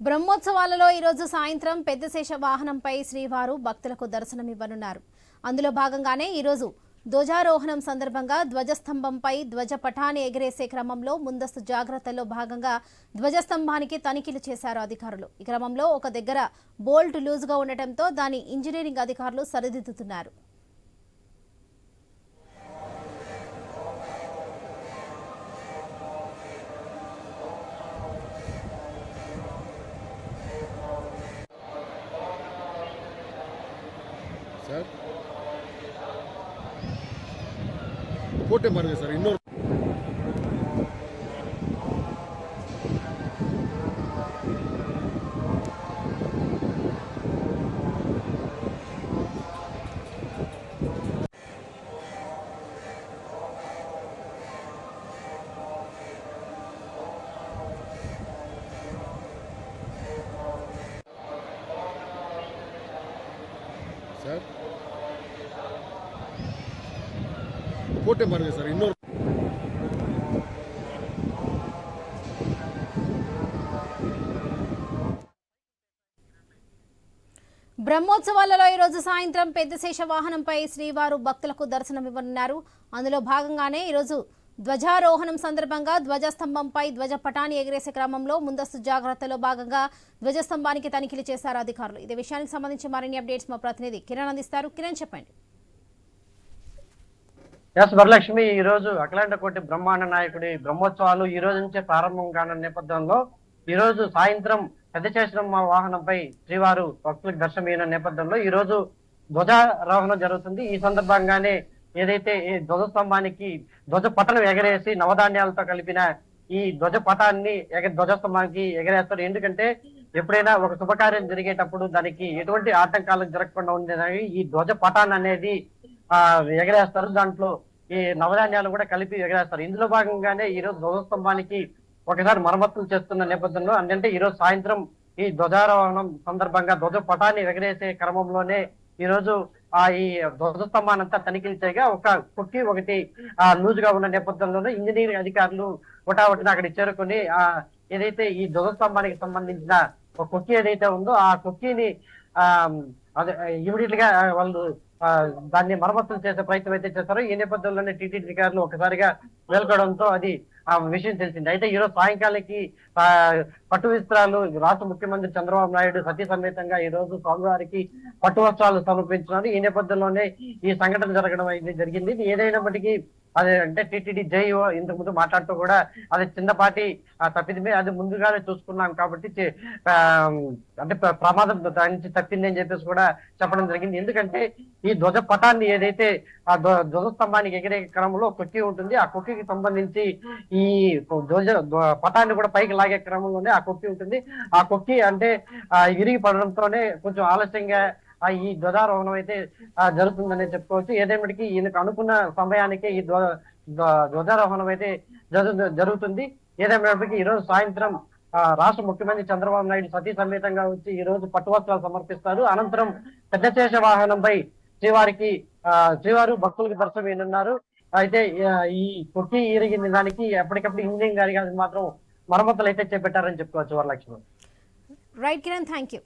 బ్రహ్మోత్సవాలలో ఈరోజు సాయంత్రం పెద్దశేష వాహనంపై శ్రీవారు భక్తులకు దర్శనమివ్వనున్నారు అందులో భాగంగానే ఈరోజు ధ్వజారోహణం సందర్భంగా ధ్వజస్తంభంపై ధ్వజ పటాన్ని ఎగిరేసే క్రమంలో ముందస్తు జాగ్రత్తల్లో భాగంగా ధ్వజస్తంభానికి తనిఖీలు చేశారు అధికారులు. ఈ క్రమంలో ఒక దగ్గర బోల్ట్ లూజ్గా ఉండటంతో దాని ఇంజనీరింగ్ అధికారులు సరిదిద్దుతున్నారు. சார். போட்டே பாருங்கள் சார் இன்னொரு சார். ಕೋಟೆ ಮಾರ್ಗ ಸರ್ ಇನ್ನೂರು బ్రహ్మోత్సవాలలో ఈరోజు సాయంత్రం పెద్దశేష వాహనంపై శ్రీవారు భక్తులకు దర్శనమివ్వనున్నారు అందులో భాగంగానే ఈరోజు ధ్వజారోహణం సందర్భంగా ధ్వజస్తంభంపై ధ్వజ పటాన్ని ఎగిరేసే క్రమంలో ముందస్తు జాగ్రత్తలో భాగంగా ధ్వజస్తంభానికి తనిఖీలు చేశారు అధికారులు ఇదే విషయానికి సంబంధించి మరిన్ని అప్డేట్స్ మా ప్రతినిధి కిరణ్ అందిస్తారు కిరణ్ చెప్పండి ఎస్ వరలక్ష్మి ఈ రోజు అఖిలాండ కోటి బ్రహ్మాండ నాయకుడి బ్రహ్మోత్సవాలు ఈ రోజు నుంచే ప్రారంభం కానున్న నేపథ్యంలో ఈ రోజు సాయంత్రం పెద్ద చేసిన వాహనంపై శ్రీవారు భక్తులకు దర్శనమైన నేపథ్యంలో ఈ రోజు ధ్వజారోహణం జరుగుతుంది. ఈ సందర్భంగానే ఏదైతే ఈ ధ్వజస్తంభానికి ధ్వజ పటం ఎగరేసి నవధాన్యాలతో కలిపిన ఈ ధ్వజ పటాన్ని ఎగ ధ్వజస్తంభానికి ఎగరేస్తారు. ఎందుకంటే ఎప్పుడైనా ఒక శుభకార్యం జరిగేటప్పుడు దానికి ఎటువంటి ఆటంకాలు జరగకుండా ఉండేదానికి ఈ ధ్వజ పటాన్ని అనేది ఆ ఎగరేస్తారు. దాంట్లో ఈ నవధాన్యాలు కూడా కలిపి ఎగరేస్తారు. ఇందులో భాగంగానే ఈ రోజు ధ్వజస్తంభానికి ఒకసారి మరమ్మతులు చేస్తున్న నేపథ్యంలో అంటే ఈ రోజు సాయంత్రం ఈ ధ్వజారోహణం సందర్భంగా ధ్వజ పటాన్ని ఎగరేసే క్రమంలోనే ఈ రోజు ఆ ఈ ధ్వజస్తంభానంతా తనిఖీలు చేయగా ఒక కుక్కి ఒకటి ఆ లూజ్గా ఉన్న నేపథ్యంలోనే ఇంజనీరింగ్ అధికారులు ఒకటి అక్కడికి చేరుకుని ఆ ఏదైతే ఈ ధ్వజస్తంభానికి సంబంధించిన ఒక కుక్కీ ఏదైతే ఉందో ఆ కుక్కీని ఆ అదే ఇమీడియట్గా వాళ్ళు దాన్ని మరమ్మతులు చేసే ప్రయత్నం అయితే చేస్తారో ఈ నేపథ్యంలోనే టీటీడీ అధికారులు ఒకసారిగా మేల్కొడంతో అది ఆ విషయం తెలిసింది. అయితే ఈరోజు సాయంకాలానికి పట్టు విస్త్రాలు రాష్ట్ర ముఖ్యమంత్రి చంద్రబాబు నాయుడు సతీ సమేతంగా ఈ రోజు స్వామివారికి పట్టు వస్త్రాలు సమర్పించినారు. ఈ నేపథ్యంలోనే ఈ సంఘటన జరగడం అయితే జరిగింది. ఇది ఏదైనప్పటికీ అది అంటే టీటీడీ జైఓ ఇంతకు ముందు మాట్లాడుతూ కూడా అది చిన్నపాటి ఆ, తప్పిదమే అది ముందుగానే చూసుకున్నాం కాబట్టి అంటే ప్రమాదం దాని నుంచి తప్పింది అని చెప్పేసి కూడా చెప్పడం జరిగింది. ఎందుకంటే ఈ ధ్వజ పటాన్ని ఏదైతే ఆ ధ్వజ ధ్వజస్తంభానికి ఎగిరే క్రమంలో కొక్కి ఉంటుంది ఆ కుక్కీకి సంబంధించి ఈ ధ్వజ పటాన్ని కూడా పైకి లాగే క్రమంలోనే ఆ కొక్కి ఉంటుంది. ఆ కొక్కి అంటే ఆ ఇరిగి పడడంతోనే కొంచెం ఆలస్యంగా ఈ ధ్వజారోహణం అయితే జరుగుతుందని జరుగుతుందనే చెప్పుకోవచ్చు. ఏదేమిటికి ఈయనకు అనుకున్న సమయానికి ఈ ధ్వజారోహణం అయితే జరుగుతుంది. ఏదేమైనప్పటికీ ఈ రోజు సాయంత్రం రాష్ట్ర ముఖ్యమంత్రి చంద్రబాబు నాయుడు సతీ సమేతంగా వచ్చి ఈ రోజు పట్టువస్త్రాలు సమర్పిస్తారు. అనంతరం పెద్ద శేష వాహనంపై శ్రీవారికి ఆ, శ్రీవారు భక్తులకు దర్శనం ఇవ్వనున్నారు అయితే ఈ కొట్టి ఇరిగిన దానికి ఎప్పటికప్పుడు ఇంజనీరింగ్ గారి మాత్రం మరమ్మతులు అయితే చేపట్టారని చెప్పుకోవచ్చు Varalakshmi. Right Kiran thank you